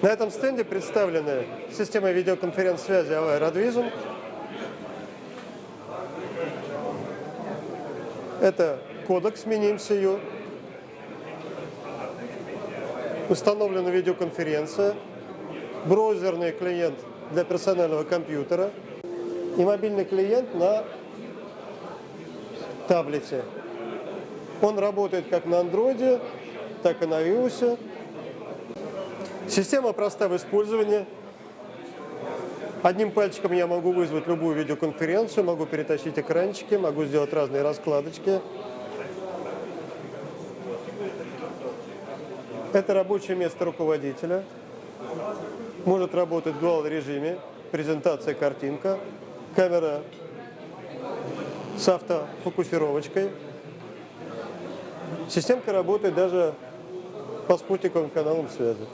На этом стенде представлены системы видеоконференц-связи Radvision. Это кодек с мини-MCU. Установлена видеоконференция, браузерный клиент для персонального компьютера и мобильный клиент на таблете. Он работает как на андроиде, так и на iOS. Система проста в использовании. Одним пальчиком я могу вызвать любую видеоконференцию, могу перетащить экранчики, могу сделать разные раскладочки. Это рабочее место руководителя. Может работать в дуал режиме, презентация картинка, камера с автофокусировочкой. Системка работает даже по спутниковым каналам связи.